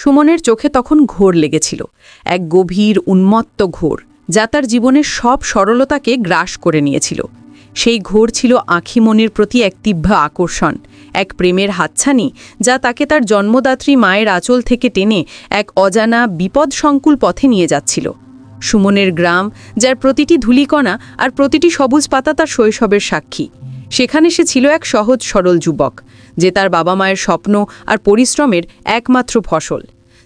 সুমনের চোখে তখন ঘোর লেগেছিল, এক গভীর উন্মত্ত ঘোর, যা তার জীবনের সব সরলতাকে গ্রাস করে নিয়েছিল। সেই ঘোর ছিল আখিমনির প্রতি এক তীব্র আকর্ষণ, এক প্রেমের হাতছানি, যা তাকে তার জন্মদাত্রী মায়ের আঁচল থেকে টেনে এক অজানা বিপদসংকুল পথে নিয়ে যাচ্ছিল। সুমনের গ্রাম, যার প্রতিটি ধূলিকণা আর প্রতিটি সবুজ পাতা তার শৈশবের সাক্ষী। সেখানে সে ছিল এক সহজ সরল যুবক যে তার বাবা মায়ের স্বপ্ন আর পরিশ্রমের একমাত্র ফসল।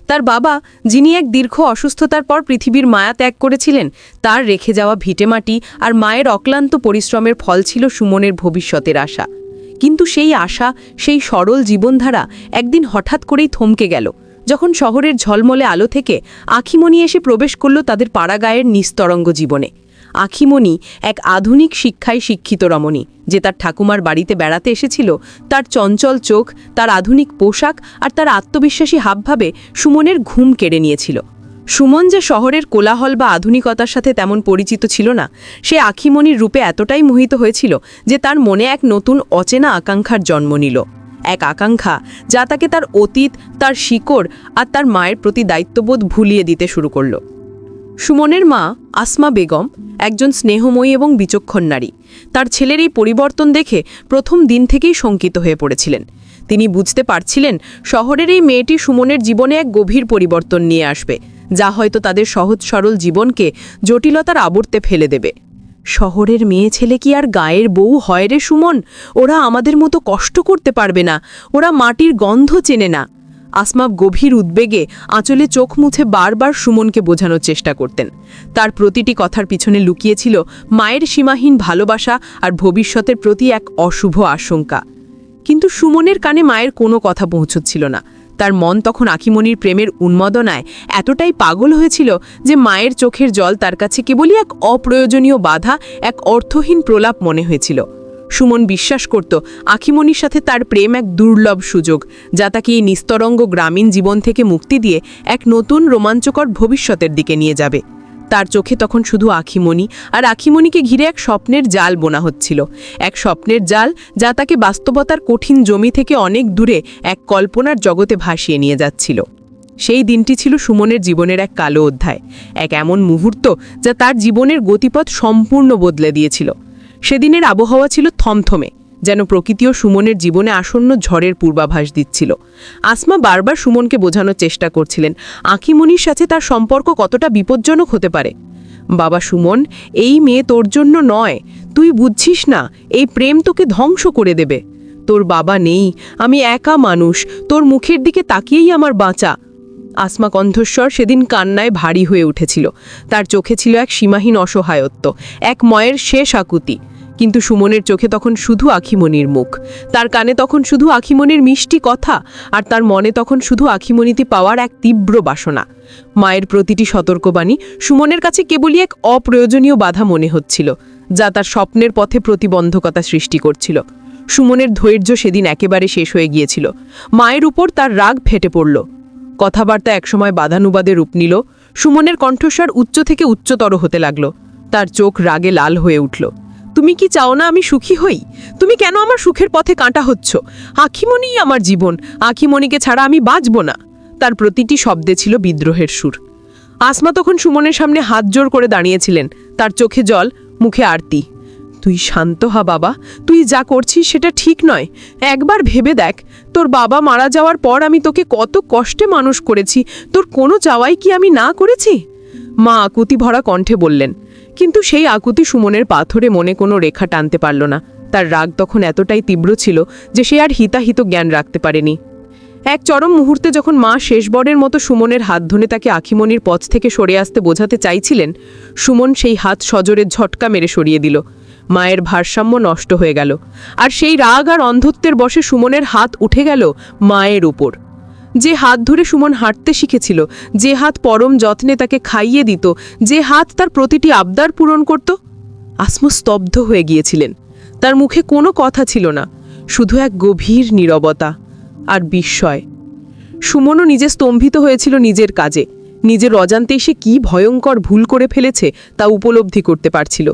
তার বাবা, যিনি এক দীর্ঘ অসুস্থতার পর পৃথিবীর মায়া ত্যাগ করেছিলেন, তার রেখে যাওয়া ভিটেমাটি আর মায়ের অক্লান্ত পরিশ্রমের ফল ছিল সুমনের ভবিষ্যতের আশা। কিন্তু সেই আশা, সেই সরল জীবনধারা একদিন হঠাৎ করেই থমকে গেল, যখন শহরের ঝলমলে আলো থেকে আখিমণি এসে প্রবেশ করল তাদের পাড়াগায়ের নিস্তরঙ্গ জীবনে। আখিমণি এক আধুনিক শিক্ষায় শিক্ষিত রমণী, যে তার ঠাকুমার বাড়িতে বেড়াতে এসেছিল, তার চঞ্চল চোখ, তার আধুনিক পোশাক আর তার আত্মবিশ্বাসী হাবভাবে সুমনের ঘুম কেড়ে নিয়েছিল। সুমন যে শহরের কোলাহল বা আধুনিকতার সাথে তেমন পরিচিত ছিল না, সে আখিমণির রূপে এতটাই মোহিত হয়েছিল যে তার মনে এক নতুন অচেনা আকাঙ্ক্ষার জন্ম নিল। এক আকাঙ্ক্ষা যা তাকে তার অতীত, তার শিকড় আর তার মায়ের প্রতি দায়িত্ববোধ ভুলিয়ে দিতে শুরু করল। সুমনের মা আসমা বেগম একজন স্নেহময়ী এবং বিচক্ষণ নারী। তার ছেলের এই পরিবর্তন দেখে প্রথম দিন থেকেই শঙ্কিত হয়ে পড়েছিলেন। তিনি বুঝতে পারছিলেন শহরের এই মেয়েটি সুমনের জীবনে এক গভীর পরিবর্তন নিয়ে আসবে, যা হয়তো তাদের সহজ সরল জীবনকে জটিলতার আবর্তে ফেলে দেবে। শহরের মেয়ে ছেলে কি আর গায়ের বউ হয় রে সুমন? ওরা আমাদের মতো কষ্ট করতে পারবে না। ওরা মাটির গন্ধ চেনে না। আসমাপ গভীর উদ্বেগে আঁচলে চোখ মুছে বারবার সুমনকে বোঝানোর চেষ্টা করতেন। তার প্রতিটি কথার পিছনে লুকিয়েছিল মায়ের সীমাহীন ভালোবাসা আর ভবিষ্যতের প্রতি এক অশুভ আশঙ্কা। কিন্তু সুমনের কানে মায়ের কোনো কথা পৌঁছচ্ছিল না। তার মন তখন আখিমণির প্রেমের উন্মাদনায় এতটাই পাগল হয়েছিল যে মায়ের চোখের জল তার কাছে কেবলই এক অপ্রয়োজনীয় বাধা, এক অর্থহীন প্রলাপ মনে হয়েছিল। সুমন বিশ্বাস করত আখিমণির সাথে তার প্রেম এক দুর্লভ সুযোগ, যা তাকে এই নিস্তরঙ্গ গ্রামীণ জীবন থেকে মুক্তি দিয়ে এক নতুন রোমাঞ্চকর ভবিষ্যতের দিকে নিয়ে যাবে। তার চোখে তখন শুধু আখিমণি আর আখিমণিকে ঘিরে এক স্বপ্নের জাল বোনা হচ্ছিল, এক স্বপ্নের জাল যা তাকে বাস্তবতার কঠিন জমি থেকে অনেক দূরে এক কল্পনার জগতে ভাসিয়ে নিয়ে যাচ্ছিল। সেই দিনটি ছিল সুমনের জীবনের এক কালো অধ্যায়, এক এমন মুহূর্ত যা তার জীবনের গতিপথ সম্পূর্ণ বদলে দিয়েছিল। সেদিনের আবহাওয়া ছিল থমথমে, যেন প্রকৃতিও সুমনের জীবনে আসন্ন ঝড়ের পূর্বাভাস দিচ্ছিল। আসমা বারবার সুমনকে বোঝানোর চেষ্টা করছিলেন, আঁকিমণির সাথে তার সম্পর্ক কতটা বিপজ্জনক হতে পারে। বাবা সুমন, এই মেয়ে তোর জন্য নয়, তুই বুঝছিস না, এই প্রেম তোকে ধ্বংস করে দেবে। তোর বাবা নেই, আমি একা মানুষ, তোর মুখের দিকে তাকিয়েই আমার বাঁচা। আসমা কণ্ঠস্বর সেদিন কান্নায় ভারী হয়ে উঠেছিল। তার চোখে ছিল এক সীমাহীন অসহায়ত্ব, এক ময়ের শেষ আকুতি। কিন্তু সুমনের চোখে তখন শুধু আখিমণির মুখ। তার কানে তখন শুধু আখিমণির মিষ্টি কথা আর তার মনে তখন শুধু আখিমণিতে পাওয়ার এক তীব্র বাসনা। মায়ের প্রতিটি সতর্কবাণী সুমনের কাছে কেবলই এক অপ্রয়োজনীয় বাধা মনে হচ্ছিল, যা তার স্বপ্নের পথে প্রতিবন্ধকতা সৃষ্টি করছিল। সুমনের ধৈর্য সেদিন একেবারে শেষ হয়ে গিয়েছিল। মায়ের উপর তার রাগ ফেটে পড়ল। কথাবার্তা একসময় বাধানুবাদে রূপ নিল। সুমনের কণ্ঠস্বর উচ্চ থেকে উচ্চতর হতে লাগল। তার চোখ রাগে লাল হয়ে উঠল। তুমি কি চাও না আমি সুখী হই? তুমি কেন আমার সুখের পথে কাঁটা হচ্ছ? আখিমণিই আমার জীবন আখিমণিকে ছাড়া আমি বাঁচব না। তার প্রতিটি শব্দে ছিল বিদ্রোহের সুর। আসমা তখন সুমনের সামনে হাত জোর করে দাঁড়িয়েছিলেন। তার চোখে জল, মুখে আরতি। তুই শান্ত হা বাবা, তুই যা করছিস সেটা ঠিক নয়। একবার ভেবে দেখ, তোর বাবা মারা যাওয়ার পর আমি তোকে কত কষ্টে মানুষ করেছি। তোর কোনো চাওয়াই কি আমি না করেছি? মা আকুতি ভরা কণ্ঠে বললেন কিন্তু সেই আকুতি সুমনের পাথরে মনে কোনো রেখা টানতে পারল না। তার রাগ তখন এতটাই তীব্র ছিল যে সে আর হিতাহিত জ্ঞান রাখতে পারেনি। এক চরম মুহূর্তে যখন মা শেষবরের মতো সুমনের হাত ধরে তাকে আখিমনির পথ থেকে সরে আসতে বোঝাতে চাইছিলেন, সুমন সেই হাত সজোরে ঝটকা মেরে সরিয়ে দিল। মায়ের ভারসাম্য নষ্ট হয়ে গেল। আর সেই রাগ আর অন্ধত্বের বসে সুমনের হাত উঠে গেল মায়ের উপর। যে হাত ধরে সুমন হাঁটতে শিখেছিল, যে হাত পরম যত্নে তাকে খাইয়ে দিত, যে হাত তার প্রতিটি আবদার পূরণ করত, আসমো স্তব্ধ হয়ে গিয়েছিলেন। তার মুখে কোনো কথা ছিল না, শুধু এক গভীর নীরবতা আর বিস্ময়। সুমনও নিজে স্তম্ভিত হয়েছিল নিজের কাজে, নিজের অজান্তে সে কী ভয়ঙ্কর ভুল করে ফেলেছে তা উপলব্ধি করতে পারছিল।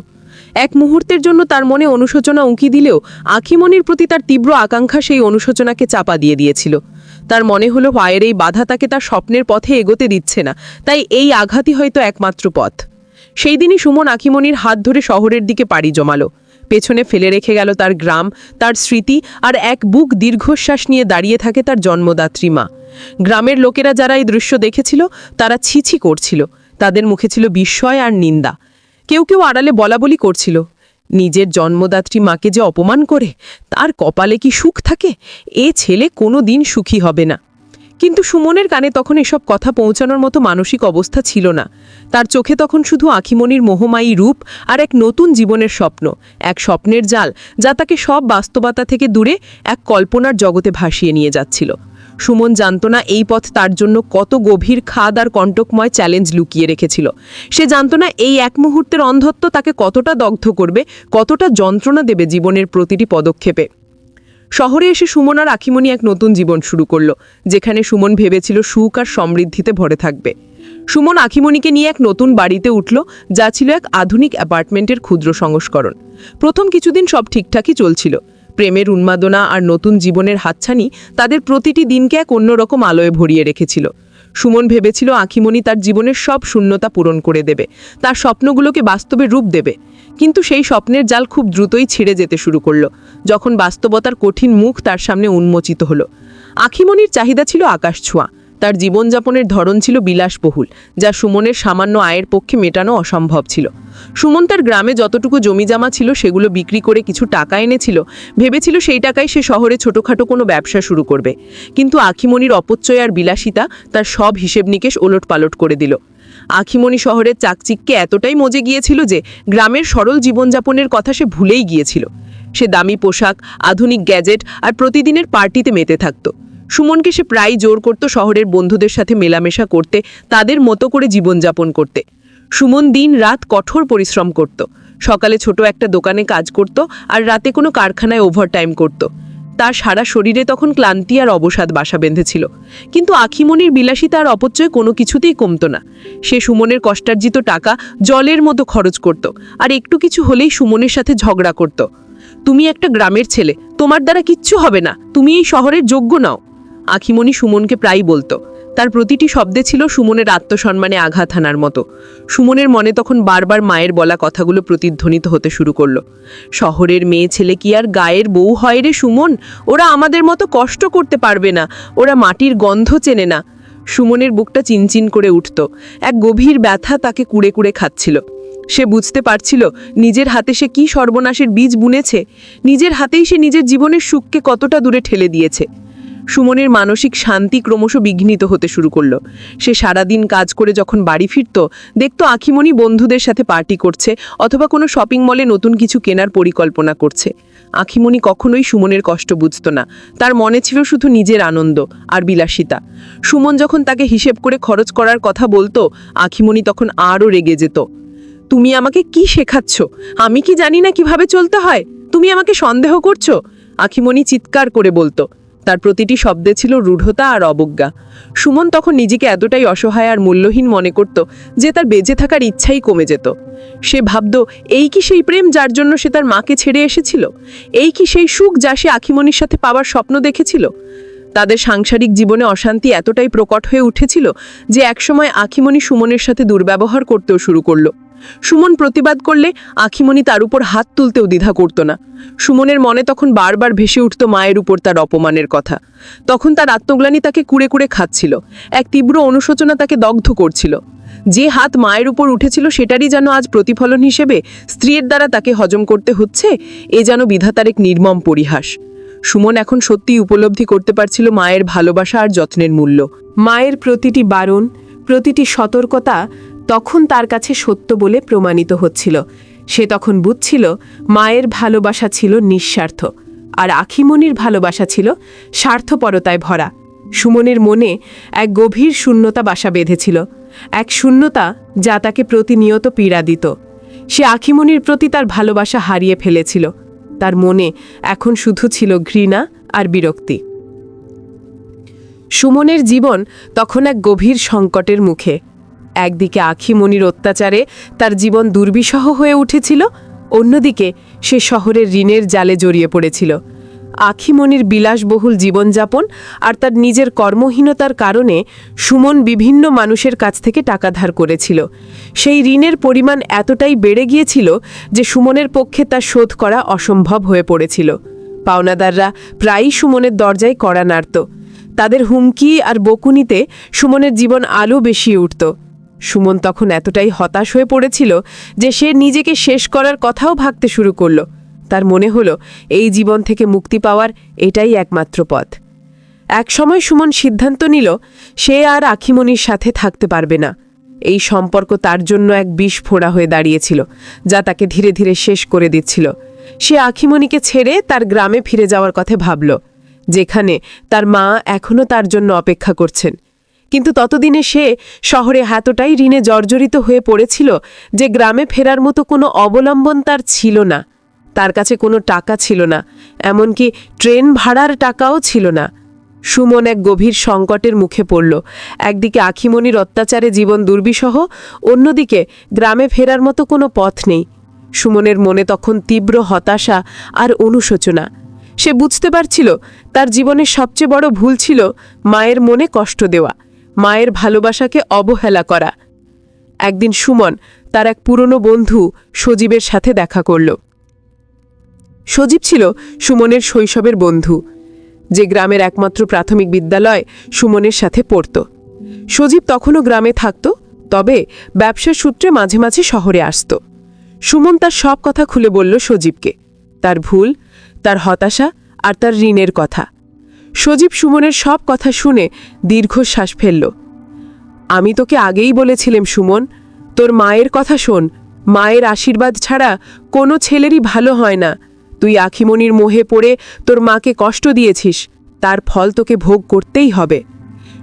এক মুহূর্তের জন্য তার মনে অনুশোচনা উঁকি দিলেও আখিমনির প্রতি তার তীব্র আকাঙ্ক্ষা সেই অনুশোচনাকে চাপা দিয়ে দিয়েছিল। তার মনে হলো পায়ের এই বাধা তাকে তার স্বপ্নের পথে এগোতে দিচ্ছে না, তাই এই আঘাতই হয়তো একমাত্র পথ। সেই দিনই সুমন আখিমনির হাত ধরে শহরের দিকে পাড়ি জমালো। পেছনে ফেলে রেখে গেল তার গ্রাম, তার স্মৃতি আর এক বুক দীর্ঘশ্বাস নিয়ে দাঁড়িয়ে থাকে তার জন্মদাত্রী মা। গ্রামের লোকেরা যারা এই দৃশ্য দেখেছিল, তারা ছিছি করছিল। তাদের মুখে ছিল বিস্ময় আর নিন্দা। কেউ কেউ আড়ালে বলাবলি করছিল। নিজের জন্মদাত্রী মাকে যে অপমান করে, তার কপালে কি সুখ থাকে? এ ছেলে কোনো দিন সুখী হবে না। কিন্তু সুমনের কানে তখন এসব কথা পৌঁছানোর মতো মানসিক অবস্থা ছিল না। তার চোখে তখন শুধু আখিমনির মোহমায়ী রূপ আর এক নতুন জীবনের স্বপ্ন, এক স্বপ্নের জাল, যা তাকে সব বাস্তবতা থেকে দূরে এক কল্পনার জগতে ভাসিয়ে নিয়ে যাচ্ছিল। সুমন জানত না এই পথ তার জন্য কত গভীর খাদ আর কণ্টকময় চ্যালেঞ্জ লুকিয়ে রেখেছিল। সে জানত না এই এক মুহূর্তের অন্ধত্ব তাকে কতটা দগ্ধ করবে, কতটা যন্ত্রণা দেবে জীবনের প্রতিটি পদক্ষেপে। শহরে এসে সুমন আর আখিমণি এক নতুন জীবন শুরু করল, যেখানে সুমন ভেবেছিল সুখ আর সমৃদ্ধিতে ভরে থাকবে। সুমন আখিমণিকে নিয়ে এক নতুন বাড়িতে উঠল, যা ছিল এক আধুনিক অ্যাপার্টমেন্টের ক্ষুদ্র সংস্করণ। প্রথম কিছুদিন সব ঠিকঠাকই চলছিল প্রেমের উন্মাদনা আর নতুন জীবনের হাতছানি তাদের প্রতিটি দিনকে এক অন্যরকম আলোয় ভরিয়ে রেখেছিল। সুমন ভেবেছিল আখিমণি তার জীবনের সব শূন্যতা পূরণ করে দেবে, তার স্বপ্নগুলোকে বাস্তবে রূপ দেবে। কিন্তু সেই স্বপ্নের জাল খুব দ্রুতই ছিঁড়ে যেতে শুরু করল, যখন বাস্তবতার কঠিন মুখ তার সামনে উন্মোচিত হলো। আখিমণির চাহিদা ছিল আকাশ ছোঁয়া, তার জীবনযাপনের ধরন ছিল বিলাসবহুল, যা সুমনের সামান্য আয়ের পক্ষে মেটানো অসম্ভব ছিল। সুমন তার গ্রামে যতটুকু জমিজামা ছিল সেগুলো বিক্রি করে কিছু টাকা এনেছিল। ভেবেছিল সেই টাকায় সে শহরে ছোটোখাটো কোনো ব্যবসা শুরু করবে। কিন্তু আখিমণির অপচয় আর বিলাসিতা তার সব হিসেব নিকেশ ওলট পালট করে দিল। আখিমণি শহরের চাকচিককে এতটাই মজে গিয়েছিল যে গ্রামের সরল জীবনযাপনের কথা সে ভুলেই গিয়েছিল। সে দামি পোশাক, আধুনিক গ্যাজেট আর প্রতিদিনের পার্টিতে মেতে থাকত। সুমনকে সে প্রায় জোর করত শহরের বন্ধুদের সাথে মেলামেশা করতে, তাদের মতো করে জীবনযাপন করতে। সুমন দিন রাত কঠোর পরিশ্রম করত। সকালে ছোট একটা দোকানে কাজ করত আর রাতে কোনো কারখানায় ওভারটাইম করত। তার সারা শরীরে তখন ক্লান্তি আর অবসাদ বাসা বেঁধেছিল। কিন্তু আখিমনির বিলাসিতা আর অপচয় কোনো কিছুতেই কমতো না। সে সুমনের কষ্টার্জিত টাকা জলের মতো খরচ করত আর একটু কিছু হলেই সুমনের সাথে ঝগড়া করত। তুমি একটা গ্রামের ছেলে, তোমার দ্বারা কিচ্ছু হবে না, তুমি এই শহরের যোগ্য নাও। আখিমণি সুমনকে প্রায়ই বলতো। তার প্রতিটি শব্দে ছিল সুমনের আত্মসম্মানে আঘাত হানার মতো। সুমনের মনে তখন বারবার মায়ের বলা কথাগুলো প্রতিধ্বনিত হতে শুরু করল। শহরের মেয়ে ছেলে কি আর গায়ের বউ হয় রে সুমন? ওরা আমাদের মতো কষ্ট করতে পারবে না। ওরা মাটির গন্ধ চেনে না। সুমনের বুকটা চিনচিন করে উঠত। এক গভীর ব্যথা তাকে কুড়ে কুড়ে খাচ্ছিল। সে বুঝতে পারছিল নিজের হাতে সে কি সর্বনাশের বীজ বুনেছে। নিজের হাতেই সে নিজের জীবনের সুখকে কতটা দূরে ঠেলে দিয়েছে। সুমনের মানসিক শান্তি ক্রমশ বিঘ্নিত হতে শুরু করল। সে সারাদিন কাজ করে যখন বাড়ি ফিরত, দেখতো আখিমণি বন্ধুদের সাথে পার্টি করছে অথবা কোনো শপিং মলে নতুন কিছু কেনার পরিকল্পনা করছে। আখিমণি কখনোই সুমনের কষ্ট বুঝত না। তার মনে ছিল শুধু নিজের আনন্দ আর বিলাসিতা। সুমন যখন তাকে হিসেব করে খরচ করার কথা বলতো, আখিমণি তখন আরও রেগে যেত। তুমি আমাকে কি শেখাচ্ছ? আমি কি জানি না কীভাবে চলতে হয়? তুমি আমাকে সন্দেহ করছ? আখিমণি চিৎকার করে বলতো। তার প্রতিটি শব্দে ছিল রূঢ়তা আর অবজ্ঞা। সুমন তখন নিজেকে এতটাই অসহায় আর মূল্যহীন মনে করত যে তার বেঁচে থাকার ইচ্ছাই কমে যেত। সে ভাবত, এই কি সেই প্রেম যার জন্য সে তার মাকে ছেড়ে এসেছিল? এই কি সেই সুখ যা সে আখিমণির সাথে পাওয়ার স্বপ্ন দেখেছিল? তাদের সাংসারিক জীবনে অশান্তি এতটাই প্রকট হয়ে উঠেছিল যে একসময় আখিমণি সুমনের সাথে দুর্ব্যবহার করতেও শুরু করল। সুমন প্রতিবাদ করলে আখিমণি তার উপর হাত তুলতেও দ্বিধা করত না। সুমনের মনে তখন বারবার ভেসে উঠত মায়ের উপর তার অপমানের কথা। তখন তার আত্মগ্লানি তাকে কুড়ে কুড়ে খাচ্ছিল। এক তীব্র অনুশোচনা তাকে দগ্ধ করছিল। যে হাত মায়ের উপর উঠেছিল সেটারই যেন আজ প্রতিফলন হিসেবে স্ত্রীর দ্বারা তাকে হজম করতে হচ্ছে, এ যেন বিধাতার এক নির্মম পরিহাস। সুমন এখন সত্যিই উপলব্ধি করতে পারছিল মায়ের ভালোবাসা আর যত্নের মূল্য। মায়ের প্রতিটি বারণ, প্রতিটি সতর্কতা তখন তার কাছে সত্য বলে প্রমাণিত হচ্ছিল। সে তখন বুঝছিল, মায়ের ভালোবাসা ছিল নিঃস্বার্থ, আর আখিমনির ভালোবাসা ছিল স্বার্থপরতায় ভরা। সুমনের মনে এক গভীর শূন্যতা বাসা বেঁধেছিল, এক শূন্যতা যা তাকে প্রতিনিয়ত পীড়া দিত। সে আখিমনির প্রতি তার ভালোবাসা হারিয়ে ফেলেছিল। তার মনে এখন শুধু ছিল ঘৃণা আর বিরক্তি। সুমনের জীবন তখন এক গভীর সংকটের মুখে। একদিকে আখিমণির অত্যাচারে তার জীবন দুর্বিষহ হয়ে উঠেছিল, অন্যদিকে সে শহরের ঋণের জালে জড়িয়ে পড়েছিল। আখিমণির বিলাসবহুল জীবনযাপন আর তার নিজের কর্মহীনতার কারণে সুমন বিভিন্ন মানুষের কাছ থেকে টাকা ধার করেছিল। সেই ঋণের পরিমাণ এতটাই বেড়ে গিয়েছিল যে সুমনের পক্ষে তা শোধ করা অসম্ভব হয়ে পড়েছিল। পাওনাদাররা প্রায়ই সুমনের দরজায় কড়া নাড়ত। তাদের হুমকি আর বকুনিতে সুমনের জীবন আলো বেশিয়ে উঠত। সুমন তখন এতটাই হতাশ হয়ে পড়েছিল যে সে নিজেকে শেষ করার কথাও ভাবতে শুরু করল। তার মনে হলো, এই জীবন থেকে মুক্তি পাওয়ার এটাই একমাত্র পথ। একসময় সুমন সিদ্ধান্ত নিল, সে আর আখিমণির সাথে থাকতে পারবে না। এই সম্পর্ক তার জন্য এক বিষ ফোড়া হয়ে দাঁড়িয়েছিল, যা তাকে ধীরে ধীরে শেষ করে দিচ্ছিল। সে আখিমণিকে ছেড়ে তার গ্রামে ফিরে যাওয়ার কথা ভাবল, যেখানে তার মা এখনও তার জন্য অপেক্ষা করছেন। কিন্তু ততদিনে সে শহরে এতটাই ঋণে জর্জরিত হয়ে পড়েছিল যে গ্রামে ফেরার মতো কোনো অবলম্বন তার ছিল না। তার কাছে কোনো টাকা ছিল না, এমনকি ট্রেন ভাড়ার টাকাও ছিল না। সুমন এক গভীর সংকটের মুখে পড়ল। একদিকে আখিমণির অত্যাচারে জীবন দুর্বিষহ, অন্যদিকে গ্রামে ফেরার মতো কোনো পথ নেই। সুমনের মনে তখন তীব্র হতাশা আর অনুশোচনা। সে বুঝতে পারছিল তার জীবনের সবচেয়ে বড় ভুল ছিল মায়ের মনে কষ্ট দেওয়া। মায়ের ভালোবাসাকে অবহেলা করা। একদিন সুমন তার এক পুরনো বন্ধু সজীবের সাথে দেখা করল। সজীব ছিল সুমনের শৈশবের বন্ধু। যে গ্রামের একমাত্র প্রাথমিক বিদ্যালয় সুমনের সাথে পড়ত। সজীব তখনও গ্রামে থাকত, তবে ব্যবসার সূত্রে মাঝে মাঝে শহরে আসত। সুমন তার সব কথা খুলে বলল সজীবকে। তার ভুল, তার হতাশা আর তার ঋণের কথা। সজীব সুমনের সব কথা শুনে দীর্ঘশ্বাস ফেলল। আমি তোকে আগেই বলেছিলাম, সুমন, তোর মায়ের কথা শোন। মায়ের আশীর্বাদ ছাড়া কোনো ছেলেরই ভালো হয় না। তুই আখিমণির মোহে পড়ে তোর মাকে কষ্ট দিয়েছিস, তার ফল তোকে ভোগ করতেই হবে।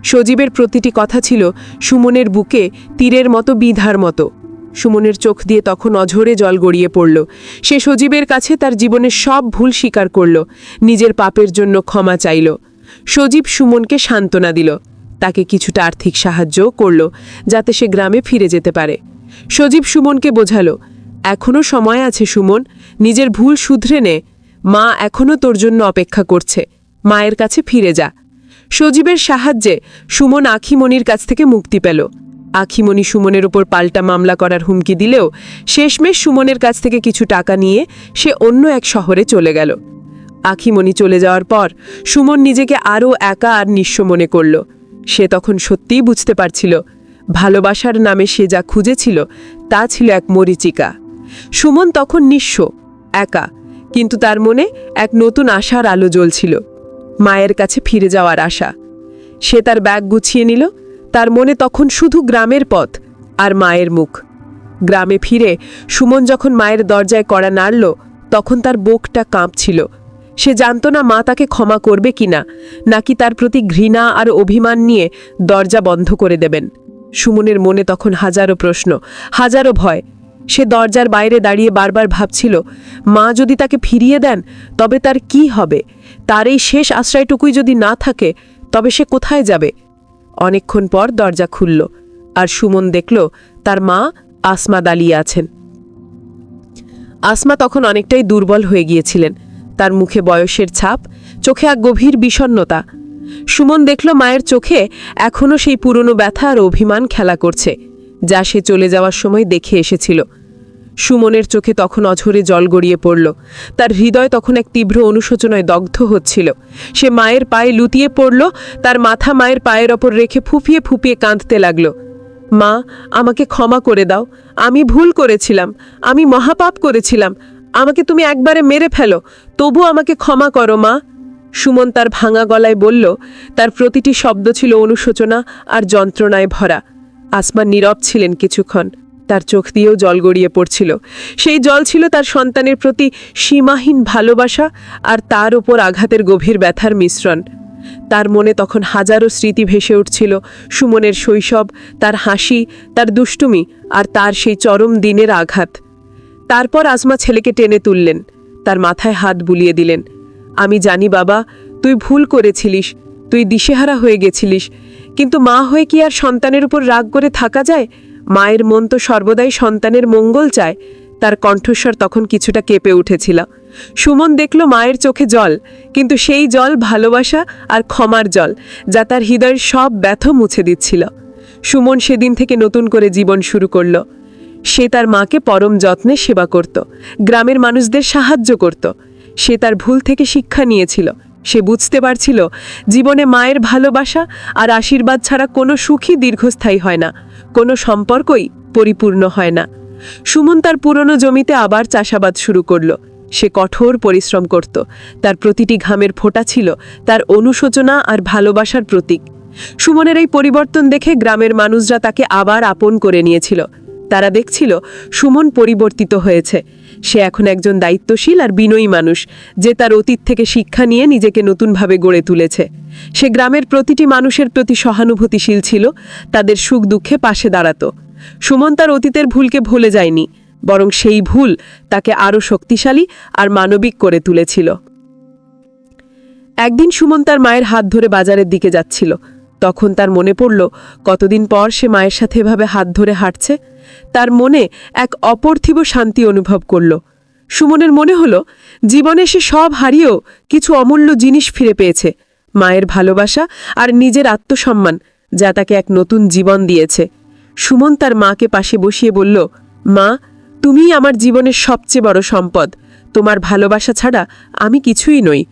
সজীবের প্রতিটি কথা ছিল সুমনের বুকে তীরের মতো বিধার মতো। সুমনের চোখ দিয়ে তখন অঝরে জল গড়িয়ে পড়ল। সে সজীবের কাছে তার জীবনের সব ভুল স্বীকার করল। নিজের পাপের জন্য ক্ষমা চাইল। সজীব সুমনকে সান্ত্বনা দিল। তাকে কিছুটা আর্থিক সাহায্যও করল, যাতে সে গ্রামে ফিরে যেতে পারে। সজীব সুমনকে বোঝালো এখনও সময় আছে সুমন, নিজের ভুল শুধরে নে। মা এখনও তোর জন্য অপেক্ষা করছে। মায়ের কাছে ফিরে যা। সজীবের সাহায্যে সুমন আখিমণির কাছ থেকে মুক্তি পেল। আখিমণি সুমনের ওপর পাল্টা মামলা করার হুমকি দিলেও শেষমেশ সুমনের কাছ থেকে কিছু টাকা নিয়ে সে অন্য এক শহরে চলে গেল। আখিমণি চলে যাওয়ার পর সুমন নিজেকে আরও একা আর নিঃস্ব মনে করল। সে তখন সত্যিই বুঝতে পারছিল, ভালোবাসার নামে সে যা খুঁজেছিল তা ছিল এক মরিচিকা। সুমন তখন নিঃস্ব, একা, কিন্তু তার মনে এক নতুন আশার আলো জ্বলছিল। মায়ের কাছে ফিরে যাওয়ার আশা। সে তার ব্যাগ গুছিয়ে নিল তার মনে তখন শুধু গ্রামের পথ আর মায়ের মুখ। গ্রামে ফিরে সুমন যখন মায়ের দরজায় কড়া নাড়ল, তখন তার বুকটা কাঁপছিল। সে জানত না মা তাকে ক্ষমা করবে কিনা, নাকি তার প্রতি ঘৃণা আর অভিমান নিয়ে দরজা বন্ধ করে দেবেন। সুমনের মনে তখন হাজারো প্রশ্ন, হাজারো ভয়। সে দরজার বাইরে দাঁড়িয়ে বারবার ভাবছিল, মা যদি তাকে ফিরিয়ে দেন, তবে তার কি হবে? তার এই শেষ আশ্রয়টুকুই যদি না থাকে, তবে সে কোথায় যাবে? অনেকক্ষণ পর দরজা খুলল আর সুমন দেখল তার মা আসমা দাঁড়িয়ে আছেন। আসমা তখন অনেকটাই দুর্বল হয়ে গিয়েছিলেন। তার মুখে বয়সের ছাপ, চোখে এক গভীর বিষণ্নতা সুমন দেখল মায়ের চোখে এখনও সেই পুরনো ব্যথা আর অভিমান খেলা করছে, যা সে চলে যাওয়ার সময় দেখে এসেছিল। সুমনের চোখে তখন অঝরে জল গড়িয়ে পড়ল। তার হৃদয় তখন এক তীব্র অনুশোচনায় দগ্ধ হচ্ছিল। সে মায়ের পায়ে লুতিয়ে পড়ল, তার মাথা মায়ের পায়ের ওপর রেখে ফুপিয়ে ফুপিয়ে কাঁদতে লাগল। মা, আমাকে ক্ষমা করে দাও। আমি ভুল করেছিলাম। আমি মহাপাপ করেছিলাম। আমাকে তুমি একবারে মেরে ফেলো। তবু আমাকে ক্ষমা করো, মা। সুমন তার ভাঙা গলায় বলল। তার প্রতিটি শব্দ ছিল অনুশোচনা আর যন্ত্রণায় ভরা। আসমান নীরব ছিলেন কিছুক্ষণ। তার চোখ দিয়েও জল গড়িয়ে পড়ছিল। সেই জল ছিল তার সন্তানের প্রতি সীমাহীন ভালোবাসা আর তার ওপর আঘাতের গভীর ব্যথার মিশ্রণ। তার মনে তখন হাজারো স্মৃতি ভেসে উঠছিল, সুমনের শৈশব, তার হাসি, তার দুষ্টুমি আর তার সেই চরম দিনের আঘাত। তারপর আসমা ছেলেকে টেনে তুললেন, তার মাথায় হাত বুলিয়ে দিলেন, আমি জানি বাবা, তুই ভুল করেছিলিস, তুই দিশেহারা হয়ে গেছিলিস, কিন্তু মা হয়ে কি আর সন্তানের উপর রাগ করে থাকা যায়? মায়ের মন তো সর্বদাই সন্তানের মঙ্গল চায়, তার কণ্ঠস্বর তখন কিছুটা কেঁপে উঠেছিল। সুমন দেখল মায়ের চোখে জল, কিন্তু সেই জল ভালোবাসা আর ক্ষমার জল, যা তার হৃদয়ের সব ব্যথ মুছে দিচ্ছিল। সুমন সেদিন থেকে নতুন করে জীবন শুরু করল। সে তার মাকে পরম যত্নে সেবা করত, গ্রামের মানুষদের সাহায্য করত। সে তার ভুল থেকে শিক্ষা নিয়েছিল। সে বুঝতে পারছিল জীবনে মায়ের ভালোবাসা আর আশীর্বাদ ছাড়া কোনো সুখই দীর্ঘস্থায়ী হয় না, কোনো সম্পর্কই পরিপূর্ণ হয় না। সুমন তার পুরনো জমিতে আবার চাষাবাদ শুরু করল। সে কঠোর পরিশ্রম করত। তার প্রতিটি ঘামের ফোঁটা ছিল তার অনুশোচনা আর ভালোবাসার প্রতীক। সুমনের এই পরিবর্তন দেখে গ্রামের মানুষরা তাকে আবার আপন করে নিয়েছিল। তারা দেখছিল সুমন পরিবর্তিত হয়েছে। সে এখন একজন দায়িত্বশীল আর বিনয়ী মানুষ, যে তার অতীত থেকে শিক্ষা নিয়ে নিজেকে নতুনভাবে গড়ে তুলেছে। সে গ্রামের প্রতিটি মানুষের প্রতি সহানুভূতিশীল ছিল, তাদের সুখ দুঃখে পাশে দাঁড়াত। সুমন তার অতীতের ভুলকে ভুলে যায়নি, বরং সেই ভুল তাকে আরও শক্তিশালী আর মানবিক করে তুলেছিল। একদিন সুমন তার মায়ের হাত ধরে বাজারের দিকে যাচ্ছিল। তখন তার মনে পড়ল, কতদিন পর সে মায়ের সাথে এভাবে হাত ধরে হাঁটছে? তার মনে এক অপর্থিব শান্তি অনুভব করল। সুমনের মনে হলো, জীবনে সে সব হারিয়েও কিছু অমূল্য জিনিস ফিরে পেয়েছে, মায়ের ভালোবাসা আর নিজের আত্মসম্মান, যা তাকে এক নতুন জীবন দিয়েছে। সুমন তার মাকে পাশে বসিয়ে বলল, মা, তুমিই আমার জীবনের সবচেয়ে বড় সম্পদ। তোমার ভালোবাসা ছাড়া আমি কিছুই নই।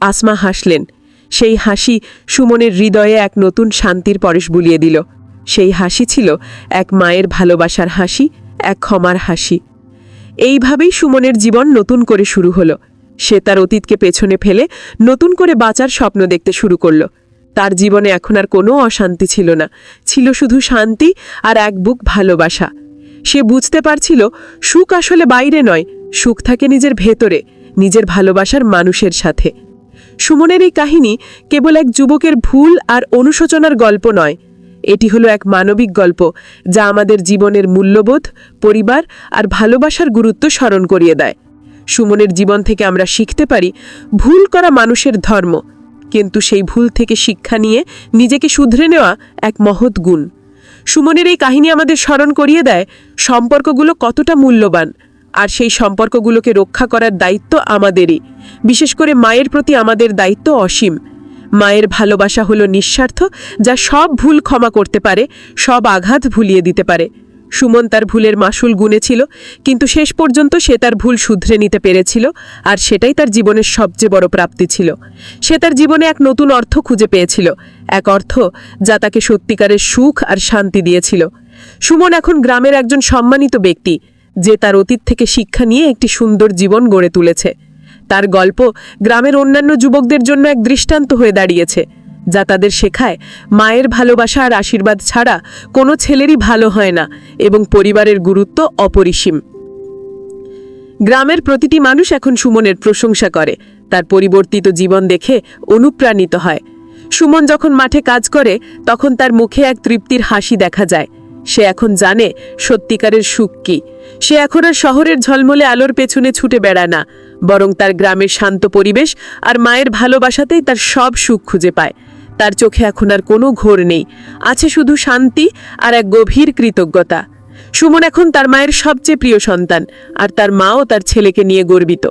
আসমা হাসলেন। সেই হাসি সুমনের হৃদয়ে এক নতুন শান্তির পরশ বুলিয়ে দিল। সেই হাসি ছিল এক মায়ের ভালোবাসার হাসি, এক ক্ষমার হাসি। এইভাবেই সুমনের জীবন নতুন করে শুরু হলো। সে তার অতীতকে পেছনে ফেলে নতুন করে বাঁচার স্বপ্ন দেখতে শুরু করল। তার জীবনে এখন আর কোনো অশান্তি ছিল না। ছিল শুধু শান্তি আর এক বুক ভালোবাসা। সে বুঝতে পারছিল সুখ আসলে বাইরে নয়, সুখ থাকে নিজের ভেতরে, নিজের ভালোবাসার মানুষের সাথে। সুমনের এই কাহিনী কেবল এক যুবকের ভুল আর অনুশোচনার গল্প নয় এটি হলো এক মানবিক গল্প, যা আমাদের জীবনের মূল্যবোধ, পরিবার আর ভালোবাসার গুরুত্ব স্মরণ করিয়ে দেয়। সুমনের জীবন থেকে আমরা শিখতে পারি, ভুল করা মানুষের ধর্ম, কিন্তু সেই ভুল থেকে শিক্ষা নিয়ে নিজেকে শুধরে নেওয়া এক মহৎ গুণ। সুমনের এই কাহিনী আমাদের স্মরণ করিয়ে দেয়, সম্পর্কগুলো কতটা মূল্যবান, আর সেই সম্পর্কগুলোকে রক্ষা করার দায়িত্ব আমাদেরই। বিশেষ করে মায়ের প্রতি আমাদের দায়িত্ব অসীম। মায়ের ভালোবাসা হলো নিঃস্বার্থ, যা সব ভুল ক্ষমা করতে পারে, সব আঘাত ভুলিয়ে দিতে পারে। সুমন তার ভুলের মাসুল গুনেছিল, কিন্তু শেষ পর্যন্ত সে তার ভুল শুধরে নিতে পেরেছিল, আর সেটাই তার জীবনের সবচেয়ে বড় প্রাপ্তি ছিল। সে তার জীবনে এক নতুন অর্থ খুঁজে পেয়েছিল, এক অর্থ যা তাকে সত্যিকারের সুখ আর শান্তি দিয়েছিল। সুমন এখন গ্রামের একজন সম্মানিত ব্যক্তি, যে তার অতীত থেকে শিক্ষা নিয়ে একটি সুন্দর জীবন গড়ে তুলেছে। তার গল্প গ্রামের অন্যান্য যুবকদের জন্য এক দৃষ্টান্ত হয়ে দাঁড়িয়েছে, যা তাদের শেখায় মায়ের ভালোবাসা আর আশীর্বাদ ছাড়া কোনো ছেলেরই ভালো হয় না এবং পরিবারের গুরুত্ব অপরিসীম। গ্রামের প্রতিটি মানুষ এখন সুমনের প্রশংসা করে, তার পরিবর্তিত জীবন দেখে অনুপ্রাণিত হয়। সুমন যখন মাঠে কাজ করে, তখন তার মুখে এক তৃপ্তির হাসি দেখা যায়। সে এখন জানে সত্যিকারের সুখ কি। সে এখন আর শহরের ঝলমলে আলোর পেছনে ছুটে বেড়ায় না, বরং তার গ্রামের শান্ত পরিবেশ আর মায়ের ভালোবাসাতেই তার সব সুখ খুঁজে পায়। তার চোখে এখন আর কোনো ঘোর নেই, আছে শুধু শান্তি আর এক গভীর কৃতজ্ঞতা। সুমন এখন তার মায়ের সবচেয়ে প্রিয় সন্তান আর তার মাও তার ছেলেকে নিয়ে গর্বিত।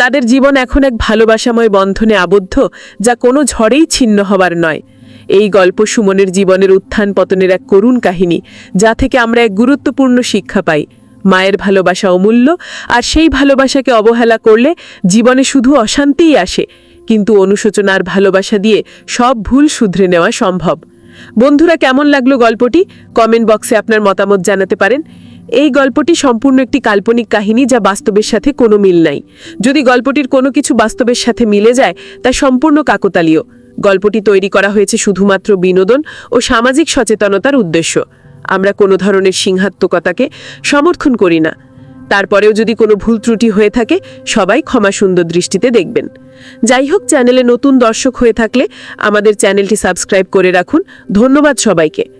তাদের জীবন এখন এক ভালোবাসাময় বন্ধনে আবদ্ধ যা কোনো ঝড়েই ছিন্ন হবার নয়। এই গল্প সুমনের জীবনের উত্থান পতনের এক করুণ কাহিনী, যা থেকে আমরা এক গুরুত্বপূর্ণ শিক্ষা পাই। মায়ের ভালোবাসা অমূল্য, আর সেই ভালোবাসাকে অবহেলা করলে জীবনে শুধু অশান্তিই আসে। কিন্তু অনুশোচনার ভালোবাসা দিয়ে সব ভুল শুধরে নেওয়া সম্ভব। বন্ধুরা, কেমন লাগল গল্পটি? কমেন্ট বক্সে আপনার মতামত জানাতে পারেন। এই গল্পটি সম্পূর্ণ একটি কাল্পনিক কাহিনী, যা বাস্তবের সাথে কোনো মিল নাই। যদি গল্পটির কোনো কিছু বাস্তবের সাথে মিলে যায়, তা সম্পূর্ণ কাকতালীয়। গল্পটি তৈরি করা হয়েছে শুধুমাত্র বিনোদন ও সামাজিক সচেতনতার উদ্দেশ্য। আমরা কোনো ধরনের সিংহাত্মকতাকে সমর্থন করি না। তারপরেও যদি কোনো ভুল ত্রুটি হয়ে থাকে, সবাই ক্ষমা সুন্দর দৃষ্টিতে দেখবেন। যাই হোক, চ্যানেলে নতুন দর্শক হয়ে থাকলে আমাদের চ্যানেলটি সাবস্ক্রাইব করে রাখুন। ধন্যবাদ সবাইকে।